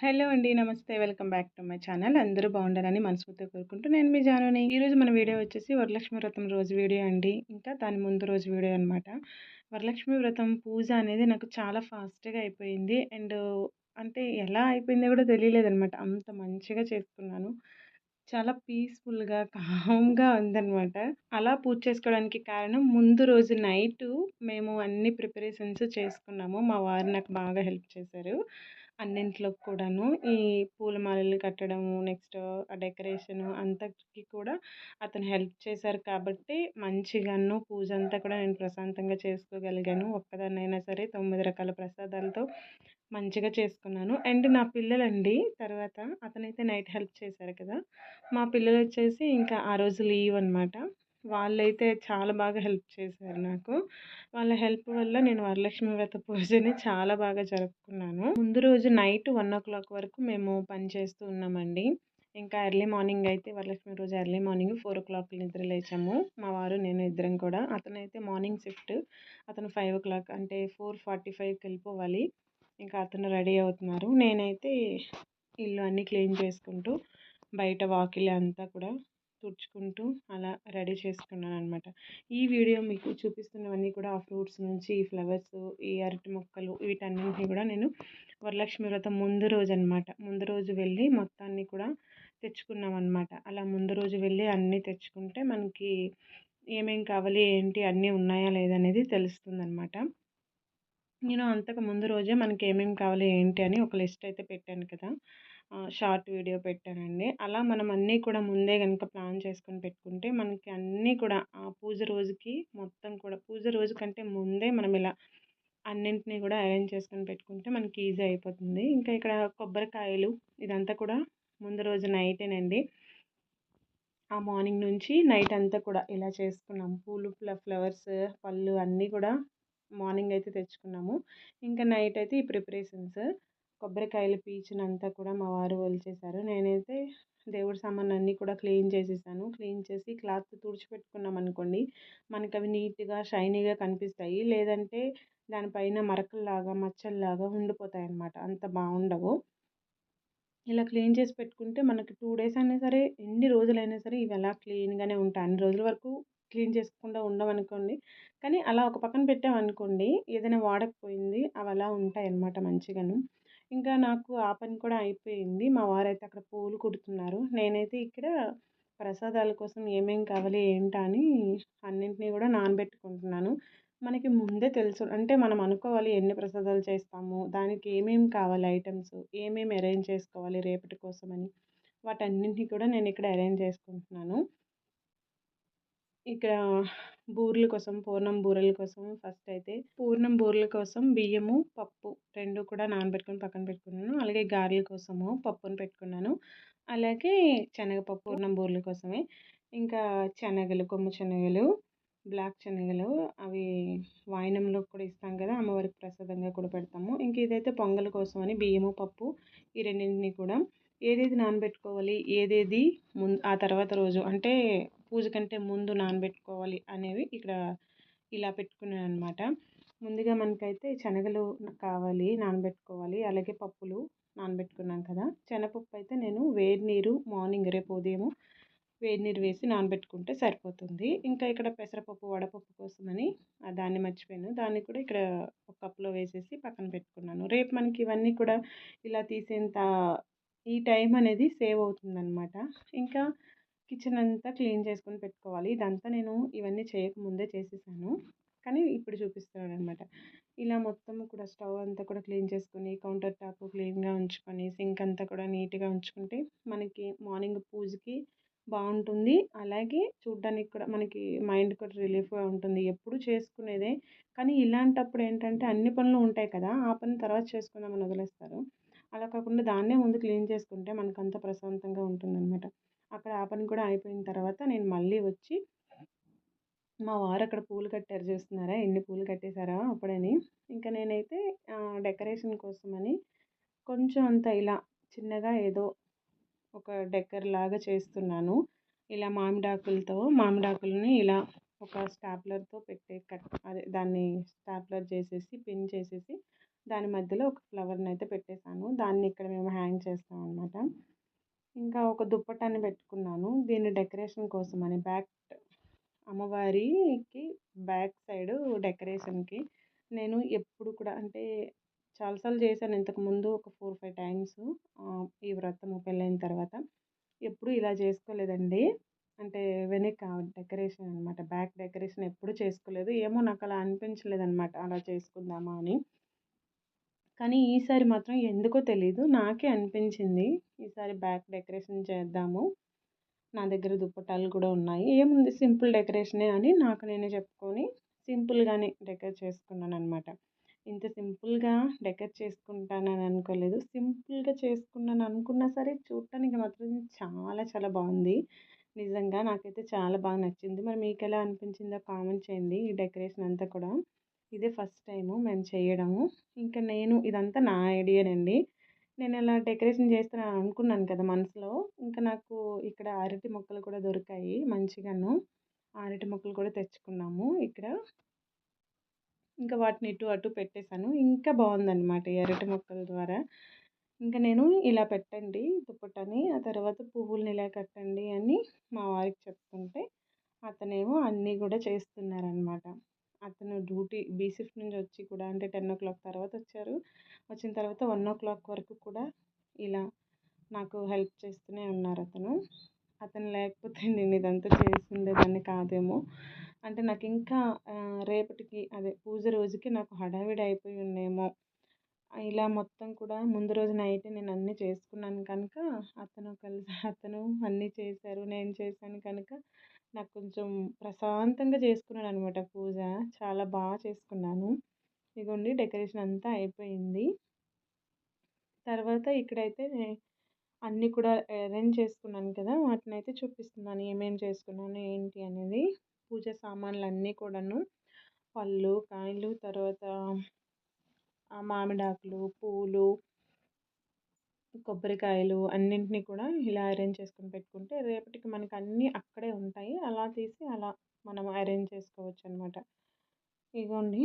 Hello అండి. నమస్తే. Welcome back to my channel. అందరూ బాగుండాలని మనస్ఫూర్తిగా కోరుకుంటూ నేను మీ జానుని. ఈరోజు మన వీడియో వచ్చేసి వరలక్ష్మి వ్రతం రోజు వీడియో అండి. ఇంకా దాని ముందు రోజు వీడియో అనమాట వరలక్ష్మి వ్రతం పూజ అనేది నాకు చాలా ఫాస్ట్గా అయిపోయింది. అండ్ అంటే ఎలా అయిపోయిందో కూడా తెలియలేదనమాట అంత మంచిగా చేసుకున్నాను చాలా పీస్ఫుల్గా కామ్గా ఉందనమాట అలా పూజ చేసుకోవడానికి కారణం ముందు రోజు నైటు మేము అన్ని ప్రిపరేషన్స్ చేసుకున్నాము. మా వారు నాకు బాగా హెల్ప్ చేశారు. అన్నింట్లో కూడాను ఈ పూలమాలలు కట్టడము నెక్స్ట్ ఆ డెకరేషను అంతకి కూడా అతను హెల్ప్ చేశారు కాబట్టి మంచిగాను పూజ అంతా కూడా నేను ప్రశాంతంగా చేసుకోగలిగాను. ఒక్కదాన్నైనా సరే తొమ్మిది రకాల ప్రసాదాలతో మంచిగా చేసుకున్నాను. అండ్ నా పిల్లలండి తర్వాత అతనైతే నైట్ హెల్ప్ చేశారు కదా మా పిల్లలు వచ్చేసి ఇంకా ఆ రోజు లీవ్ అనమాట వాళ్ళైతే చాలా బాగా హెల్ప్ చేశారు నాకు. వాళ్ళ హెల్ప్ వల్ల నేను వరలక్ష్మి వ్రత పూజని చాలా బాగా జరుపుకున్నాను. ముందు రోజు నైట్ వన్ ఓ క్లాక్ వరకు మేము పని చేస్తూ ఉన్నామండి. ఇంకా ఎర్లీ మార్నింగ్ అయితే వరలక్ష్మి రోజు early morning four o'clock నిద్ర లేచాము. మా వారు నేను ఇద్దరం కూడా. అతనైతే మార్నింగ్ షిఫ్ట్. అతను ఫైవ్ ఓ క్లాక్ అంటే ఫోర్ ఫార్టీ ఫైవ్కి వెళ్ళిపోవాలి. ఇంకా అతను రెడీ అవుతున్నారు. నేనైతే ఇల్లు అన్నీ క్లీన్ చేసుకుంటూ బయట వాకిలి అంతా కూడా తుడుచుకుంటూ అలా రెడీ చేసుకున్నాను అనమాట ఈ వీడియో మీకు చూపిస్తున్నవన్నీ కూడా ఆ ఫ్రూట్స్ నుంచి ఈ ఫ్లవర్స్ ఈ అరటి మొక్కలు వీటన్నింటినీ కూడా నేను వరలక్ష్మి వ్రతం ముందు రోజు అనమాట ముందు రోజు వెళ్ళి మొత్తాన్ని కూడా తెచ్చుకున్నాం అనమాట అలా ముందు రోజు వెళ్ళి అన్నీ తెచ్చుకుంటే మనకి ఏమేం కావాలి ఏంటి అన్నీ ఉన్నాయా లేదనేది తెలుస్తుంది అనమాట నేను అంతకు ముందు రోజే మనకి ఏమేమి కావాలి ఏంటి అని ఒక లిస్ట్ అయితే పెట్టాను కదా. షార్ట్ వీడియో పెట్టానండి. అలా మనం అన్నీ కూడా ముందే కనుక ప్లాన్ చేసుకొని పెట్టుకుంటే మనకి అన్నీ కూడా ఆ పూజ రోజుకి మొత్తం కూడా పూజ రోజు కంటే ముందే మనం ఇలా అన్నింటినీ కూడా అరేంజ్ చేసుకొని పెట్టుకుంటే మనకి ఈజీ అయిపోతుంది. ఇంకా ఇక్కడ కొబ్బరికాయలు ఇదంతా కూడా ముందు రోజు నైటేనండి. ఆ మార్నింగ్ నుంచి నైట్ అంతా కూడా ఇలా చేసుకున్నాము. పూలు ఫ్లవర్స్ పళ్ళు అన్నీ కూడా మార్నింగ్ అయితే తెచ్చుకున్నాము. ఇంకా నైట్ అయితే ఈ ప్రిపరేషన్స్ కొబ్బరికాయలు పీచునంతా కూడా మా వారు ఒలిచేశారు నేనైతే దేవుడి సామాన్ అన్నీ కూడా క్లీన్ చేసేసాను. క్లీన్ చేసి క్లాత్ తుడిచిపెట్టుకున్నాం అనుకోండి మనకి అవి నీట్గా షైనీగా కనిపిస్తాయి. లేదంటే దానిపైన మరకల్లాగా మచ్చల్లాగా ఉండిపోతాయి అన్నమాట అంత బాగుండవు. ఇలా క్లీన్ చేసి పెట్టుకుంటే మనకి టూ డేస్ అయినా సరే ఎన్ని రోజులైనా సరే ఇవి అలా క్లీన్గానే ఉంటాయి. అన్ని రోజుల వరకు క్లీన్ చేసుకుండా ఉండవనుకోండి కానీ అలా ఒక పక్కన పెట్టామనుకోండి ఏదైనా వాడకపోయింది అవి అలా ఉంటాయి అన్నమాట మంచిగాను. ఇంకా నాకు ఆ పని కూడా అయిపోయింది. మా వారైతే అక్కడ పూలు కుడుతున్నారు. నేనైతే ఇక్కడ ప్రసాదాల కోసం ఏమేమి కావాలి ఏంటా అని అన్నింటినీ కూడా నానబెట్టుకుంటున్నాను. మనకి ముందే తెలుసు. అంటే మనం అనుకోవాలి ఎన్ని ప్రసాదాలు చేస్తాము దానికి ఏమేమి కావాలి ఐటమ్స్ ఏమేమి అరేంజ్ చేసుకోవాలి రేపటి కోసం అని. వాటన్నింటినీ కూడా నేను ఇక్కడ అరేంజ్ చేసుకుంటున్నాను. ఇక్కడ బూరెల కోసం పూర్ణం బూరెల కోసం ఫస్ట్ అయితే పూర్ణం బూరెల కోసం బియ్యము పప్పు రెండు కూడా నానబెట్టుకొని పక్కన పెట్టుకున్నాను. అలాగే గారెల కోసము పప్పును పెట్టుకున్నాను. అలాగే శనగపప్పు పూర్ణం బూరెల కోసమే. ఇంకా శనగలు కొమ్ము శనగలు బ్లాక్ శనగలు అవి వాయినంలో కూడా ఇస్తాం కదా అమ్మవారికి ప్రసాదంగా కూడా పెడతాము. ఇంక ఇదైతే పొంగల్ కోసం అని బియ్యము పప్పు ఈ రెండింటిని కూడా ఏదేది నానబెట్టుకోవాలి ఏదేది ముందు ఆ తర్వాత రోజు అంటే పూజ కంటే ముందు నానబెట్టుకోవాలి అనేవి ఇక్కడ ఇలా పెట్టుకున్నాను అనమాట ముందుగా మనకైతే శనగలు కావాలి నానబెట్టుకోవాలి. అలాగే పప్పులు నానబెట్టుకున్నాం కదా. శనగపప్పు అయితే నేను వేడి నీరు మార్నింగ్ రేపు ఉదయం వేడి నీరు వేసి నానబెట్టుకుంటే సరిపోతుంది. ఇంకా ఇక్కడ పెసరపప్పు వడపప్పు కోసమని దాన్ని మర్చిపోయాను. దాన్ని కూడా ఇక్కడ ఒక కప్లో వేసేసి పక్కన పెట్టుకున్నాను. రేపు మనకి ఇవన్నీ కూడా ఇలా తీసేంత ఈ టైం అనేది సేవ్ అవుతుందన్నమాట. ఇంకా కిచెన్ అంతా క్లీన్ చేసుకొని పెట్టుకోవాలి. ఇదంతా నేను ఇవన్నీ చేయకముందే చేసేసాను. కానీ ఇప్పుడు చూపిస్తున్నాను అనమాట ఇలా మొత్తం కూడా స్టవ్ అంతా కూడా క్లీన్ చేసుకొని కౌంటర్ టాప్ క్లీన్గా ఉంచుకొని సింక్ అంతా కూడా నీట్గా ఉంచుకుంటే మనకి మార్నింగ్ పూజకి బాగుంటుంది. అలాగే చూడ్డానికి కూడా మనకి మైండ్ కూడా రిలీఫ్గా ఉంటుంది. ఎప్పుడు చేసుకునేదే. కానీ ఇలాంటప్పుడు ఏంటంటే అన్ని పనులు ఉంటాయి కదా ఆ పని తర్వాత చేసుకుందామని వదిలేస్తారు. అలా కాకుండా దాన్నే ముందు క్లీన్ చేసుకుంటే మనకు అంత ప్రశాంతంగా ఉంటుందన్నమాట. అక్కడ ఆ పని కూడా అయిపోయిన తర్వాత నేను మళ్ళీ వచ్చి మా వారు అక్కడ పూలు కట్టారు చూస్తున్నారా? ఎన్ని పూలు కట్టేశారా అప్పుడని. ఇంకా నేనైతే డెకరేషన్ కోసమని కొంచెం అంత ఇలా చిన్నగా ఏదో ఒక డెక్కర్ లాగా చేస్తున్నాను. ఇలా మామిడాకులతో మామిడాకులని ఇలా ఒక స్టాప్లర్తో పెట్టే కట్ అదే దాన్ని స్టాప్లర్ చేసేసి పిన్ చేసేసి దాని మధ్యలో ఒక ఫ్లవర్ని అయితే పెట్టేశాను. దాన్ని ఇక్కడ మేము హ్యాంగ్ చేస్తాం అనమాట ఇంకా ఒక దుప్పటాన్ని పెట్టుకున్నాను. దీన్ని డెకరేషన్ కోసం అని బ్యాక్ అమ్మవారికి బ్యాక్ సైడ్ డెకరేషన్కి నేను ఎప్పుడు కూడా అంటే చాలాసార్లు చేశాను. ఇంతకుముందు ఒక ఫోర్ ఫైవ్ టైమ్స్ ఈ వ్రతం పెళ్ళైన తర్వాత. ఎప్పుడు ఇలా చేసుకోలేదండి. అంటే వెనక డెకరేషన్ అనమాట బ్యాక్ డెకరేషన్ ఎప్పుడు చేసుకోలేదు. ఏమో నాకు అలా అనిపించలేదు అనమాట అలా చేసుకుందామా అని. కానీ ఈసారి మాత్రం ఎందుకో తెలీదు. నాకే అనిపించింది. ఈసారి బ్యాక్ డెకరేషన్ చేద్దాము. నా దగ్గర దుప్పటాలు కూడా ఉన్నాయి. ఏముంది? సింపుల్ డెకరేషనే అని నాకు నేనే చెప్పుకొని సింపుల్గానే డెకరేట్ చేసుకున్నాను అనమాట ఇంత సింపుల్గా డెకరేట్ చేసుకుంటానని అనుకోలేదు. సింపుల్గా చేసుకున్నాను అనుకున్నా సరే చూడటానికి మాత్రం చాలా చాలా బాగుంది. నిజంగా నాకైతే చాలా బాగా నచ్చింది. మరి మీకు ఎలా అనిపించిందో కామెంట్ చేయండి ఈ డెకరేషన్ అంతా కూడా. ఇదే ఫస్ట్ టైము మేము చేయడము. ఇంకా నేను ఇదంతా నా ఐడియానండి. నేను ఇలా డెకరేషన్ చేస్తాను అనుకున్నాను కదా మనసులో. ఇంకా నాకు ఇక్కడ అరటి మొక్కలు కూడా దొరికాయి మంచిగాను. అరటి మొక్కలు కూడా తెచ్చుకున్నాము ఇక్కడ. ఇంకా వాటిని ఇటు అటు పెట్టేశాను. ఇంకా బాగుందన్నమాట ఈ అరటి మొక్కల ద్వారా. ఇంకా నేను ఇలా పెట్టండి దుప్పటని ఆ తర్వాత పువ్వుల్ని ఇలా కట్టండి అని మా వారికి చెప్తుంటే అతనేమో అన్నీ కూడా చేస్తున్నారనమాట అతను డ్యూటీ బీ షిఫ్ట్ నుంచి వచ్చి కూడా అంటే టెన్ ఓ క్లాక్ తర్వాత వచ్చారు. వచ్చిన తర్వాత వన్ ఓ క్లాక్ వరకు కూడా ఇలా నాకు హెల్ప్ చేస్తూనే ఉన్నారు అతను. అతను లేకపోతే నేను ఇదంతా చేసి ఉండేదాన్ని కాదేమో. అంటే నాకు ఇంకా రేపటికి అదే పూజ రోజుకి నాకు హడావిడి అయిపోయి ఉందేమో. ఇలా మొత్తం కూడా ముందు రోజు నైట్ నేను అన్నీ చేసుకున్నాను కనుక అతను కలిసి అతను అన్నీ చేశారు నేను చేశాను కనుక నాకు కొంచెం ప్రశాంతంగా చేసుకున్నాను అనమాట పూజ. చాలా బాగా చేసుకున్నాను. ఇదిగోండి డెకరేషన్ అంతా అయిపోయింది. తర్వాత ఇక్కడైతే అన్నీ కూడా అరేంజ్ చేసుకున్నాను కదా వాటిని అయితే చూపిస్తున్నాను. ఏమేమి చేసుకున్నాను ఏంటి అనేది. పూజ సామాన్లు అన్నీ కూడాను. పళ్ళు కాయలు తర్వాత మామిడాకులు పూలు కొబ్బరికాయలు అన్నింటినీ కూడా ఇలా అరేంజ్ చేసుకొని పెట్టుకుంటే రేపటికి మనకి అన్నీ అక్కడే ఉంటాయి. అలా తీసి అలా మనం అరేంజ్ చేసుకోవచ్చు అనమాట ఇగోండి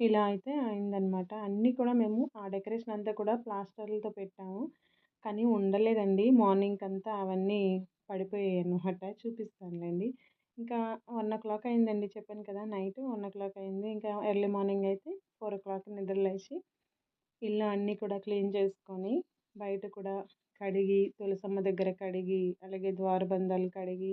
ఇలా అయితే అయిందనమాట. అన్నీ కూడా మేము ఆ డెకరేషన్ అంతా కూడా ప్లాస్టర్లతో పెట్టాము. కానీ ఉండలేదండి. మార్నింగ్ అంతా అవన్నీ పడిపోయాయి అనమాట చూపిస్తానులేండి. ఇంకా వన్ ఓ క్లాక్ అయిందండి. చెప్పాను కదా నైట్ వన్ ఓ క్లాక్ అయింది. ఇంకా ఎర్లీ మార్నింగ్ అయితే ఫోర్ ఓ క్లాక్ నిద్రలేసి ఇల్లు అన్నీ కూడా క్లీన్ చేసుకొని బయట కూడా కడిగి తులసమ్మ దగ్గర కడిగి అలాగే ద్వారబంధాలు కడిగి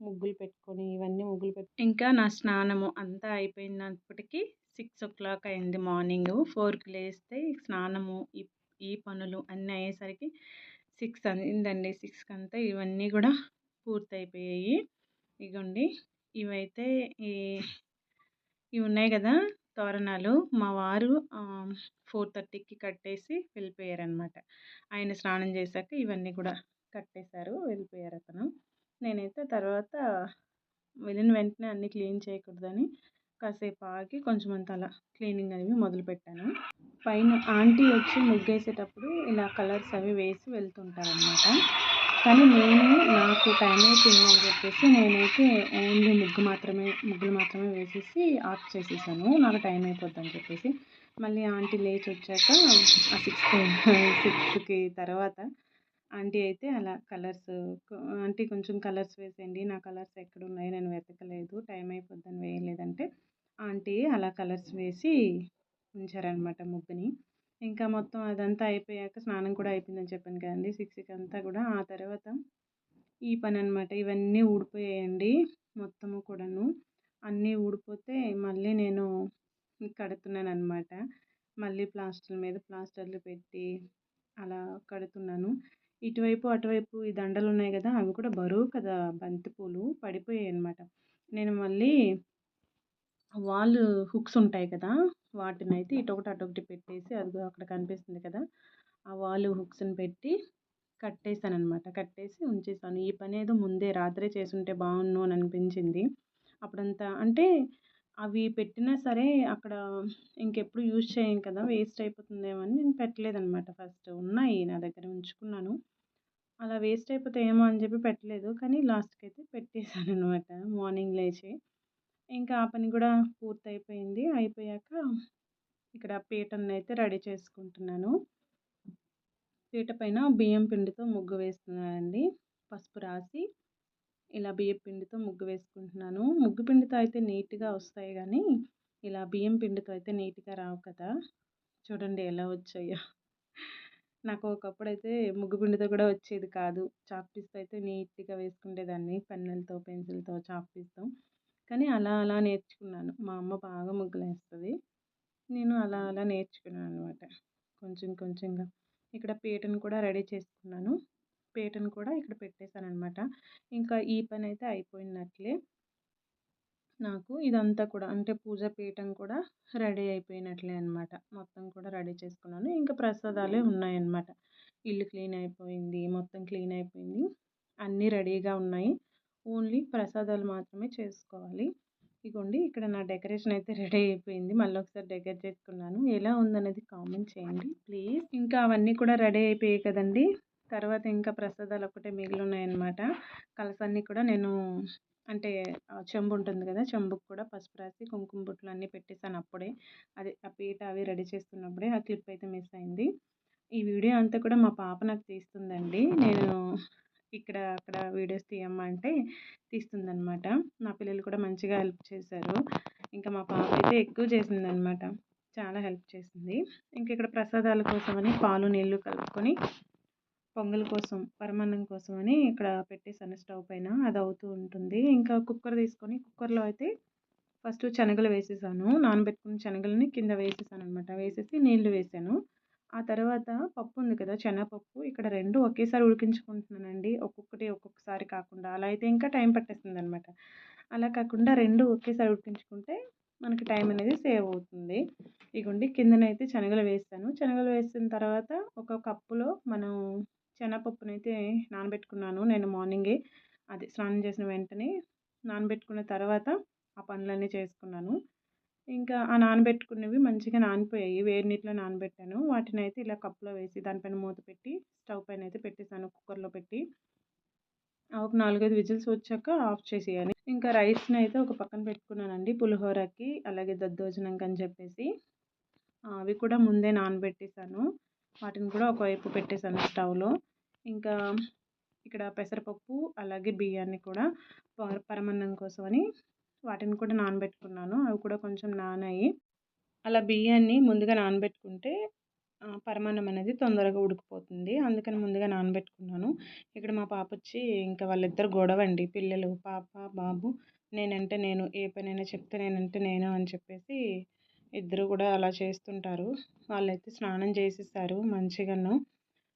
ముగ్గులు పెట్టుకొని ఇవన్నీ ముగ్గులు పెట్టు ఇంకా నా స్నానము అంతా అయిపోయినప్పటికీ సిక్స్ ఓ క్లాక్ అయింది మార్నింగ్. ఫోర్కి లేస్తే స్నానము ఈ ఈ పనులు అన్నీ అయ్యేసరికి సిక్స్ అయిందండి. సిక్స్కి అంతా ఇవన్నీ కూడా పూర్తయిపోయాయి. ఇగోండి ఇవైతే ఈ ఇవి ఉన్నాయి కదా తోరణాలు మా వారు ఫోర్ థర్టీకి కట్టేసి వెళ్ళిపోయారనమాట ఆయన స్నానం చేశాక ఇవన్నీ కూడా కట్టేశారు వెళ్ళిపోయారు అతను. నేనైతే తర్వాత వెళ్ళిన వెంటనే అన్నీ క్లీన్ చేయకూడదని కాసేపు ఆగి కొంచెం అంత అలా క్లీనింగ్ అనేవి మొదలుపెట్టాను. పైన ఆంటీ వచ్చి ముగ్గేసేటప్పుడు ఇలా కలర్స్ అవి వేసి వెళ్తుంటారనమాట కానీ నేను నాకు టైం అయిపోయింది అని చెప్పేసి నేనైతే ఓన్లీ ముగ్గు మాత్రమే ముగ్గులు మాత్రమే వేసేసి ఆఫ్ చేసేసాను. నాకు టైం అయిపోద్ది అని చెప్పేసి. మళ్ళీ ఆంటీ లేచి వచ్చాక ఆ సిక్స్ సిక్స్కి తర్వాత ఆంటీ అయితే అలా కలర్స్ ఆంటీ కొంచెం కలర్స్ వేసేయండి నా కలర్స్ ఎక్కడ ఉన్నాయి నేను వెతకలేదు టైం అయిపోద్దని వేయలేదంటే ఆంటీ అలా కలర్స్ వేసి ఉంచారనమాట ముగ్గుని. ఇంకా మొత్తం అదంతా అయిపోయాక స్నానం కూడా అయిపోయిందని చెప్పాను కదండి. సిక్స్కి అంతా కూడా. ఆ తర్వాత ఈ పని అనమాట ఇవన్నీ ఊడిపోయాయండి మొత్తము కూడాను. అన్నీ ఊడిపోతే మళ్ళీ నేను కడుతున్నాను అనమాట మళ్ళీ ప్లాస్టర్ మీద ప్లాస్టర్లు పెట్టి అలా కడుతున్నాను. ఇటువైపు అటువైపు ఈ దండలు ఉన్నాయి కదా అవి కూడా బరువు కదా బంతిపూలు పడిపోయాయి అనమాట నేను మళ్ళీ వాల్ హుక్స్ ఉంటాయి కదా! వాటిని అయితే ఇటొకటి అటొకటి పెట్టేసి అది అక్కడ కనిపిస్తుంది కదా! ఆ వాల్ హుక్స్ని పెట్టి కట్టేసాను అనమాట కట్టేసి ఉంచేసాను ఈ పని ఏదో ముందే రాత్రే చేసుంటే బాగుండు అని అనిపించింది. అప్పుడంతా అంటే అవి పెట్టినా సరే అక్కడ ఇంకెప్పుడు యూజ్ చేయం కదా! వేస్ట్ అయిపోతుందేమో అని నేను పెట్టలేదన్నమాట. ఫస్ట్ ఉన్నాయి నా దగ్గర ఉంచుకున్నాను. అలా వేస్ట్ అయిపోతే ఏమో అని చెప్పి పెట్టలేదు. కానీ లాస్ట్కి అయితే పెట్టేశాను అనమాట మార్నింగ్ లేచి ఇంకా ఆ పని కూడా పూర్తయిపోయింది. అయిపోయాక ఇక్కడ పీటను అయితే రెడీ చేసుకుంటున్నాను. పీట పైన బియ్యం పిండితో ముగ్గు వేస్తున్నానండి. పసుపు రాసి ఇలా బియ్యం పిండితో ముగ్గు వేసుకుంటున్నాను. ముగ్గు పిండితో అయితే నీట్గా వస్తాయి కానీ ఇలా బియ్యం పిండితో అయితే నీట్గా రావు కదా. చూడండి ఎలా వచ్చాయో. నాకు ఒకప్పుడు అయితే ముగ్గు పిండితో కూడా వచ్చేది కాదు. చాక్ పీస్తో అయితే నీట్గా వేసుకునేదాన్ని పెన్నులతో పెన్సిల్తో చాక్ పీస్తో. కానీ అలా అలా నేర్చుకున్నాను. మా అమ్మ బాగా ముగ్గులు వేస్తుంది నేను అలా అలా నేర్చుకున్నాను అనమాట కొంచెం కొంచెంగా. ఇక్కడ పీటను కూడా రెడీ చేసుకున్నాను. పీటను కూడా ఇక్కడ పెట్టేశాను అనమాట ఇంకా ఈ పని అయితే అయిపోయినట్లే. నాకు ఇదంతా కూడా అంటే పూజ పీఠం కూడా రెడీ అయిపోయినట్లే అనమాట మొత్తం కూడా రెడీ చేసుకున్నాను. ఇంకా ప్రసాదాలే ఉన్నాయన్నమాట. ఇల్లు క్లీన్ అయిపోయింది మొత్తం క్లీన్ అయిపోయింది. అన్నీ రెడీగా ఉన్నాయి. ఓన్లీ ప్రసాదాలు మాత్రమే చేసుకోవాలి. ఇగోండి ఇక్కడ నా డెకరేషన్ అయితే రెడీ అయిపోయింది. మళ్ళీ ఒకసారి డెకరేట్ చేసుకున్నాను. ఎలా ఉందనేది కామెంట్ చేయండి. ప్లీజ్. ఇంకా అవన్నీ కూడా రెడీ అయిపోయాయి కదండి. తర్వాత ఇంకా ప్రసాదాలు ఒకటే మిగిలి ఉన్నాయన్నమాట కలసాన్ని కూడా నేను అంటే చెంబు ఉంటుంది కదా చెంబుకు కూడా పసుపు రాసి కుంకుమ బుట్టలు అన్నీ పెట్టేశాను అప్పుడే. అది ఆ పీట అవి రెడీ చేస్తున్నప్పుడే ఆ క్లిప్ అయితే మిస్ అయింది. ఈ వీడియో అంతా కూడా మా పాప నాకు తీస్తుందండి. నేను ఇక్కడ అక్కడ వీడియోస్ తీయమ్మా అంటే తీస్తుందనమాట నా పిల్లలు కూడా మంచిగా హెల్ప్ చేశారు. ఇంకా మా పాప అయితే ఎక్కువ చేసిందనమాట చాలా హెల్ప్ చేసింది. ఇంకా ఇక్కడ ప్రసాదాల కోసమని పాలు నీళ్ళు కలుపుకొని పొంగల్ కోసం పరమాన్నం కోసం అని ఇక్కడ పెట్టేసాను స్టవ్ పైన. అది అవుతూ ఉంటుంది. ఇంకా కుక్కర్ తీసుకొని కుక్కర్లో అయితే ఫస్ట్ శనగలు వేసేసాను. నానబెట్టుకున్న శనగలని కింద వేసేసాను అనమాట వేసేసి నీళ్ళు వేసాను. ఆ తర్వాత పప్పు ఉంది కదా శనగపప్పు ఇక్కడ రెండు ఒకేసారి ఉడికించుకుంటున్నానండి. ఒక్కొక్కటి ఒక్కొక్కసారి కాకుండా. అలా అయితే ఇంకా టైం పట్టేస్తుంది అనమాట అలా కాకుండా రెండు ఒకేసారి ఉడికించుకుంటే మనకి టైం అనేది సేవ్ అవుతుంది. ఇగోండి కిందనైతే శనగలు వేస్తాను. శనగలు వేసిన తర్వాత ఒక కప్పులో మనం శనగపప్పునైతే నానబెట్టుకున్నాను నేను మార్నింగే. అది స్నానం చేసిన వెంటనే నానబెట్టుకున్న తర్వాత ఆ పనులన్నీ చేసుకున్నాను. ఇంకా ఆ నానబెట్టుకున్నవి మంచిగా నానిపోయాయి. వేడి నీటిలో నానబెట్టాను. వాటిని అయితే ఇలా కప్పులో వేసి దానిపైన మూత పెట్టి స్టవ్ పైన అయితే పెట్టేశాను కుక్కర్లో పెట్టి. ఒక నాలుగైదు విజిల్స్ వచ్చాక ఆఫ్ చేసేయాలి. ఇంకా రైస్ని అయితే ఒక పక్కన పెట్టుకున్నానండి పులిహోరకి అలాగే దద్దోజనంకి అని చెప్పేసి. అవి కూడా ముందే నానబెట్టేశాను. వాటిని కూడా ఒకవైపు పెట్టేశాను స్టవ్లో. ఇంకా ఇక్కడ పెసరపప్పు అలాగే బియ్యాన్ని కూడా పరమన్నం కోసమని వాటిని కూడా నానబెట్టుకున్నాను. అవి కూడా కొంచెం నానాయి అలా బియ్యాన్ని ముందుగా నానబెట్టుకుంటే పరమాన్నం అనేది తొందరగా ఉడికిపోతుంది. అందుకని ముందుగా నానబెట్టుకున్నాను. ఇక్కడ మా పాప వచ్చి ఇంకా వాళ్ళిద్దరు గొడవ అండి పిల్లలు పాప బాబు నేనంటే నేను ఏ పనైనా చెప్తే నేనంటే నేను అని చెప్పేసి ఇద్దరు కూడా అలా చేస్తుంటారు. వాళ్ళైతే స్నానం చేసేసారు మంచిగాను.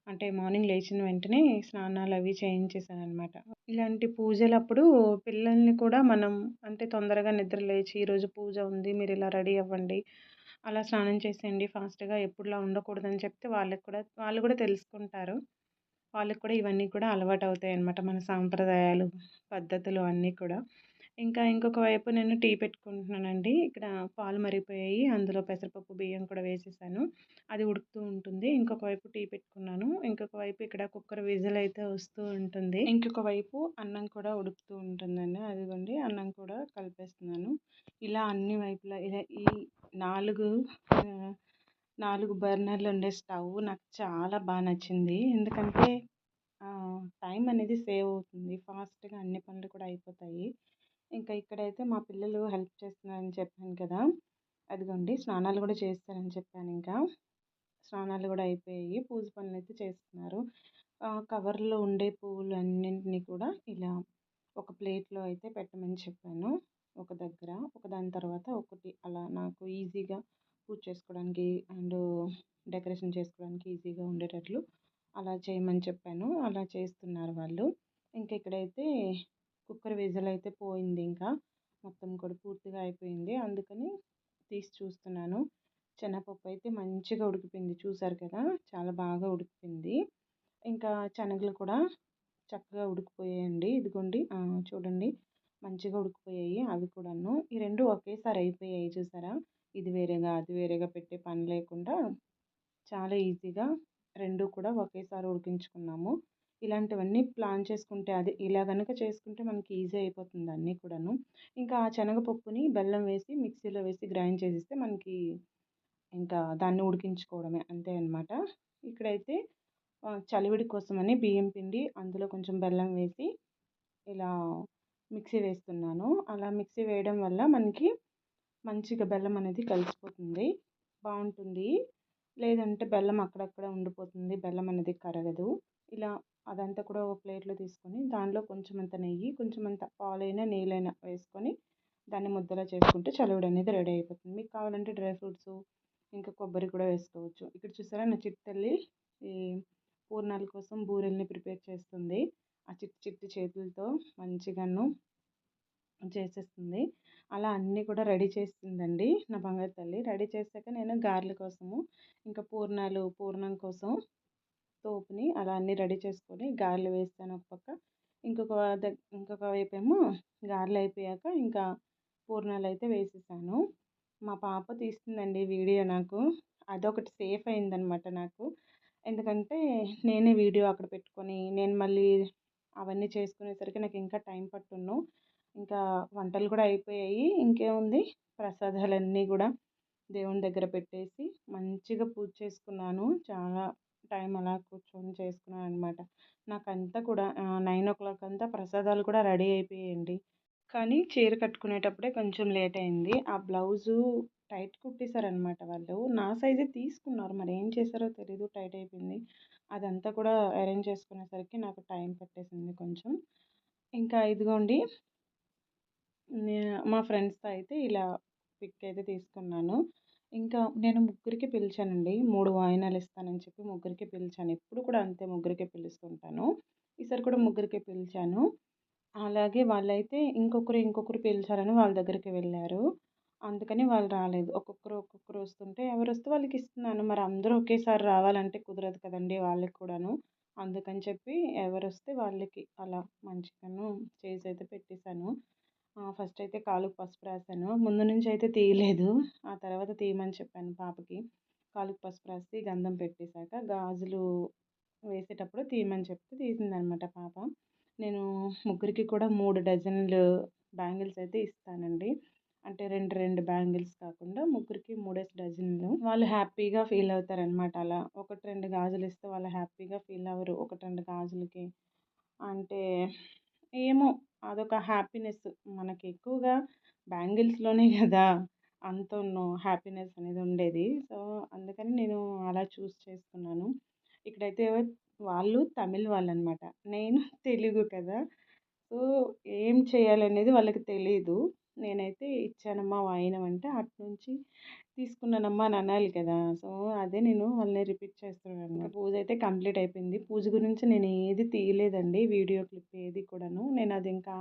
అంటే మార్నింగ్ లేచిన వెంటనే స్నానాలు అవి చేయించేసాను అనమాట ఇలాంటి పూజలప్పుడు పిల్లల్ని కూడా మనం అంటే తొందరగా నిద్ర లేచి ఈరోజు పూజ ఉంది మీరు ఇలా రెడీ అవ్వండి అలా స్నానం చేసేయండి ఫాస్ట్గా ఎప్పుడులా ఉండకూడదని చెప్తే వాళ్ళకి కూడా వాళ్ళు కూడా తెలుసుకుంటారు. వాళ్ళకి కూడా ఇవన్నీ కూడా అలవాటు అవుతాయి అన్నమాట మన సాంప్రదాయాలు పద్ధతులు అన్నీ కూడా. ఇంకా ఇంకొక వైపు నేను టీ పెట్టుకుంటున్నానండి. ఇక్కడ పాలు మరిగిపోయాయి. అందులో పెసరపప్పు బియ్యం కూడా వేసేసాను. అది ఉడుకుతూ ఉంటుంది. ఇంకొక వైపు టీ పెట్టుకున్నాను. ఇంకొక వైపు ఇక్కడ కుక్కర్ విజిల్ అయితే వస్తూ ఉంటుంది. ఇంకొక వైపు అన్నం కూడా ఉడుకుతూ ఉంటుందండి. అదిగోండి. అన్నం కూడా కలిపేస్తున్నాను. ఇలా అన్ని వైపులా ఇలా ఈ నాలుగు నాలుగు బర్నర్లు ఉండే స్టవ్ నాకు చాలా బాగా నచ్చింది. ఎందుకంటే టైం అనేది సేవ్ అవుతుంది. ఫాస్ట్గా అన్ని పనులు కూడా అయిపోతాయి. ఇంకా ఇక్కడైతే మా పిల్లలు హెల్ప్ చేస్తున్నారని చెప్పాను కదా అదిగోండి స్నానాలు కూడా చేస్తారని చెప్పాను ఇంకా. స్నానాలు కూడా అయిపోయాయి పూజ పనులు అయితే చేస్తున్నారు. కవర్లో ఉండే పువ్వులు అన్నింటినీ కూడా ఇలా ఒక ప్లేట్లో అయితే పెట్టమని చెప్పాను ఒక దగ్గర. ఒక దాని తర్వాత ఒకటి అలా నాకు ఈజీగా పూజ చేసుకోవడానికి అండ్ డెకరేషన్ చేసుకోవడానికి ఈజీగా ఉండేటట్లు అలా చేయమని చెప్పాను అలా చేస్తున్నారు వాళ్ళు. ఇంకా ఇక్కడైతే కుక్కర్ విజిల్ అయితే పోయింది ఇంకా. మొత్తం కూడా పూర్తిగా అయిపోయింది. అందుకని తీసి చూస్తున్నాను. శనగపప్పు అయితే మంచిగా ఉడికిపోయింది. చూసారు కదా? చాలా బాగా ఉడికిపోయింది. ఇంకా శనగలు కూడా చక్కగా ఉడికిపోయాయండి. ఇదిగోండి. చూడండి. మంచిగా ఉడికిపోయాయి అవి కూడాను. ఈ రెండు ఒకేసారి అయిపోయాయి చూసారా? ఇది వేరేగా అది వేరేగా పెట్టే పని లేకుండా చాలా ఈజీగా రెండు కూడా ఒకేసారి ఉడికించుకున్నాము. ఇలాంటివన్నీ ప్లాన్ చేసుకుంటే అది ఇలా కనుక చేసుకుంటే మనకి ఈజీ అయిపోతుంది అన్నీ కూడాను. ఇంకా ఆ శనగపప్పుని బెల్లం వేసి మిక్సీలో వేసి గ్రైండ్ చేసిస్తే మనకి ఇంకా దాన్ని ఉడికించుకోవడమే అంతే అనమాట ఇక్కడైతే చలివిడి కోసమని బియ్యం పిండి అందులో కొంచెం బెల్లం వేసి ఇలా మిక్సీ వేస్తున్నాను. అలా మిక్సీ వేయడం వల్ల మనకి మంచిగా బెల్లం అనేది కలిసిపోతుంది. బాగుంటుంది. లేదంటే బెల్లం అక్కడక్కడ ఉండిపోతుంది. బెల్లం అనేది కరగదు. ఇలా అదంతా కూడా ఒక ప్లేట్లో తీసుకొని దానిలో కొంచెం అంత నెయ్యి కొంచెం అంత పాలైనా నీళ్ళైనా వేసుకొని దాన్ని ముద్దలా చేసుకుంటే చలివిడి అనేది రెడీ అయిపోతుంది. మీకు కావాలంటే డ్రై ఫ్రూట్స్ ఇంకా కొబ్బరి కూడా వేసుకోవచ్చు. ఇక్కడ చూసారా నా చిట్టి తల్లి ఈ పూర్ణాల కోసం బూరెల్ని ప్రిపేర్ చేస్తుంది. ఆ చిట్టి చిట్టి చేతులతో మంచిగాను చేసేస్తుంది. అలా అన్నీ కూడా రెడీ చేస్తుందండి నా బంగారు తల్లి. రెడీ చేశాక నేను గారెల కోసము ఇంకా పూర్ణాలు పూర్ణం కోసం తోపుని అలా అన్నీ రెడీ చేసుకొని గారెలు వేస్తాను ఒక పక్క. ఇంకొక ఇంకొక వైపు ఏమో గారెలు అయిపోయాక ఇంకా పూర్ణాలు అయితే వేసేసాను. మా పాప తీస్తుందండి వీడియో నాకు. అదొకటి సేఫ్ అయిందనమాట నాకు. ఎందుకంటే నేనే వీడియో అక్కడ పెట్టుకొని నేను మళ్ళీ అవన్నీ చేసుకునేసరికి నాకు ఇంకా టైం పట్టును ఇంకా వంటలు కూడా అయిపోయాయి. ఇంకేముంది? ప్రసాదాలన్నీ కూడా దేవుని దగ్గర పెట్టేసి మంచిగా పూజ చేసుకున్నాను. చాలా టైం అలా కూర్చొని చేసుకున్నాను అనమాట అంతా కూడా నైన్ ఓ క్లాక్ అంతా ప్రసాదాలు కూడా రెడీ అయిపోయాయండి. కానీ చీర కట్టుకునేటప్పుడే కొంచెం లేట్ అయింది. ఆ బ్లౌజు టైట్ కుట్టేశారనమాట వాళ్ళు. నా సైజే తీసుకున్నారు. మరి ఏం చేశారో తెలీదు. టైట్ అయిపోయింది. అదంతా కూడా అరేంజ్ చేసుకునేసరికి నాకు టైం పట్టేసింది కొంచెం. ఇంకా ఇదిగోండి మా ఫ్రెండ్స్తో అయితే ఇలా పిక్ అయితే తీసుకున్నాను. ఇంకా నేను ముగ్గురికి పిలిచానండి. మూడు వాయినాలు ఇస్తానని చెప్పి ముగ్గురికి పిలిచాను. ఎప్పుడు కూడా అంతే ముగ్గురికే పిలుస్తుంటాను. ఈసారి కూడా ముగ్గురికి పిలిచాను. అలాగే వాళ్ళైతే ఇంకొకరు ఇంకొకరు పిలిచారని వాళ్ళ దగ్గరికి వెళ్ళారు. అందుకని వాళ్ళు రాలేదు. ఒక్కొక్కరు ఒక్కొక్కరు వస్తుంటే ఎవరు వస్తే వాళ్ళకి ఇస్తున్నాను. మరి అందరూ ఒకేసారి రావాలంటే కుదరదు కదండి వాళ్ళకి కూడాను. అందుకని చెప్పి ఎవరు వస్తే వాళ్ళకి అలా మంచిగాను చేసి అయితే పెట్టేశాను. ఫస్ట్ అయితే కాలుకి పసుపు రాశాను ముందు నుంచి అయితే తీయలేదు. ఆ తర్వాత తీయమని చెప్పాను పాపకి. కాలుకి పసుపు రాసి గంధం పెట్టేశాక గాజులు వేసేటప్పుడు తీయమని చెప్తే తీసిందనమాట పాప. నేను ముగ్గురికి కూడా మూడు డజన్లు బ్యాంగిల్స్ అయితే ఇస్తానండి. అంటే రెండు రెండు బ్యాంగిల్స్ కాకుండా ముగ్గురికి మూడేసి డజన్లు. వాళ్ళు హ్యాపీగా ఫీల్ అవుతారనమాట అలా. ఒకటి రెండు గాజులు ఇస్తే వాళ్ళు హ్యాపీగా ఫీల్ అవ్వరు. ఒకటి రెండు గాజులకి. అంటే ఏమో అదొక హ్యాపీనెస్. మనకి ఎక్కువగా బ్యాంగిల్స్లోనే కదా అంత హ్యాపీనెస్ అనేది ఉండేది. సో అందుకని నేను అలా చూస్ చేసుకున్నాను ఇక్కడైతే వాళ్ళు తమిళ్ వాళ్ళు అనమాట నేను తెలుగు కదా. సో ఏం చేయాలనేది వాళ్ళకి తెలీదు. నేనైతే ఇచ్చానమ్మా వాయినం అంటే అటు నుంచి తీసుకున్నానమ్మా అని అనాలి కదా. సో అదే నేను వాళ్ళని రిపీట్ చేస్తున్నాను పూజ అయితే కంప్లీట్ అయిపోయింది. పూజ గురించి నేను ఏది తీయలేదండి వీడియో క్లిప్ ఏది కూడాను. నేను అది ఇంకా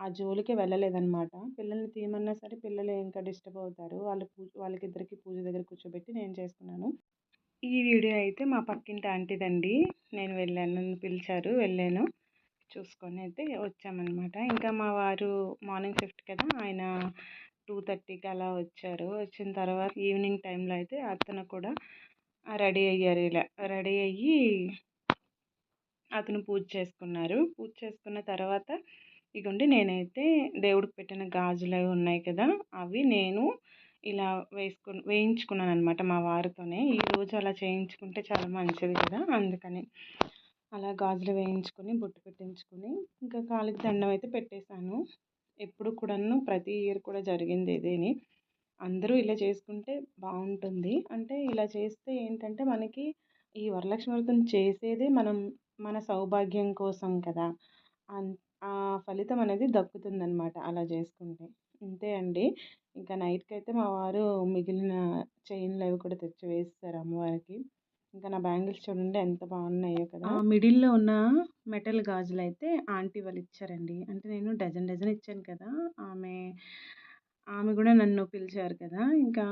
ఆ జోలికి వెళ్ళలేదన్నమాట పిల్లల్ని తీయమన్నా సరే పిల్లలు ఇంకా డిస్టర్బ్ అవుతారు. వాళ్ళ పూజ వాళ్ళకిద్దరికి పూజ దగ్గర కూర్చోబెట్టి నేను చేసుకున్నాను. ఈ వీడియో అయితే మా పక్కింటి ఆంటీదండి. నేను వెళ్ళాను నన్ను పిలిచారు వెళ్ళాను. చూసుకొని అయితే వచ్చామన్నమాట ఇంకా మా వారు మార్నింగ్ షిఫ్ట్ కదా ఆయన టూ థర్టీకి అలా వచ్చారు. వచ్చిన తర్వాత ఈవినింగ్ టైంలో అయితే అతను కూడా రెడీ అయ్యారు ఇలా. రెడీ అయ్యి అతను పూజ చేసుకున్నారు. పూజ చేసుకున్న తర్వాత ఇగోండి నేనైతే దేవుడికి పెట్టిన గాజులు అవి ఉన్నాయి కదా అవి నేను ఇలా వేసుకు వేయించుకున్నాను అనమాట మా వారితోనే. ఈరోజు అలా చేయించుకుంటే చాలా మంచిది కదా అందుకని అలా గాజులు వేయించుకొని బొట్టు పెట్టించుకొని ఇంకా కాలికి దండం అయితే పెట్టేశాను. ఎప్పుడు కూడాను ప్రతి ఇయర్ కూడా జరిగింది ఇదేని. అందరూ ఇలా చేసుకుంటే బాగుంటుంది అంటే ఇలా చేస్తే ఏంటంటే మనకి ఈ వరలక్ష్మి వ్రతం చేసేదే మనం మన సౌభాగ్యం కోసం కదా. ఆ ఫలితం అనేది దక్కుతుందనమాట అలా చేసుకుంటే. అంతే అండి. ఇంకా నైట్కి అయితే మా వారు మిగిలిన చైన్లు అవి కూడా తెచ్చి వేస్తారు అమ్మవారికి. ఇంకా నా బ్యాంగిల్స్ చూడండి ఎంత బాగున్నాయో కదా. మిడిల్లో ఉన్న మెటల్ గాజులు అయితే ఆంటీ వాళ్ళు ఇచ్చారండి. అంటే నేను డజన్ డజన్ ఇచ్చాను కదా. ఆమె ఆమె కూడా నన్ను పిలిచారు కదా. ఇంకా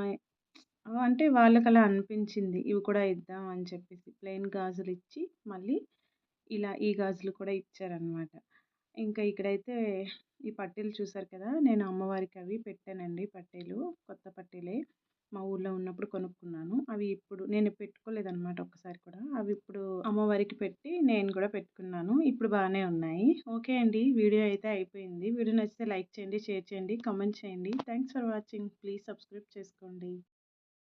అంటే వాళ్ళకి అలా అనిపించింది. ఇవి కూడా ఇద్దాం అని చెప్పేసి ప్లెయిన్ గాజులు ఇచ్చి మళ్ళీ ఇలా ఈ గాజులు కూడా ఇచ్చారనమాట ఇంకా ఇక్కడైతే ఈ పట్టీలు చూసారు కదా. నేను అమ్మవారికి అవి పెట్టానండి పట్టీలు కొత్త పట్టీలే. మా ఊర్లో ఉన్నప్పుడు కొనుక్కున్నాను. అవి ఇప్పుడు నేను పెట్టుకోలేదన్నమాట ఒక్కసారి కూడా. అవి ఇప్పుడు అమ్మవారికి పెట్టి నేను కూడా పెట్టుకున్నాను. ఇప్పుడు బాగానే ఉన్నాయి. ఓకే అండి. వీడియో అయితే అయిపోయింది. వీడియో నచ్చితే లైక్ చేయండి షేర్ చేయండి కమెంట్ చేయండి. Thanks for watching. Please subscribe చేసుకోండి.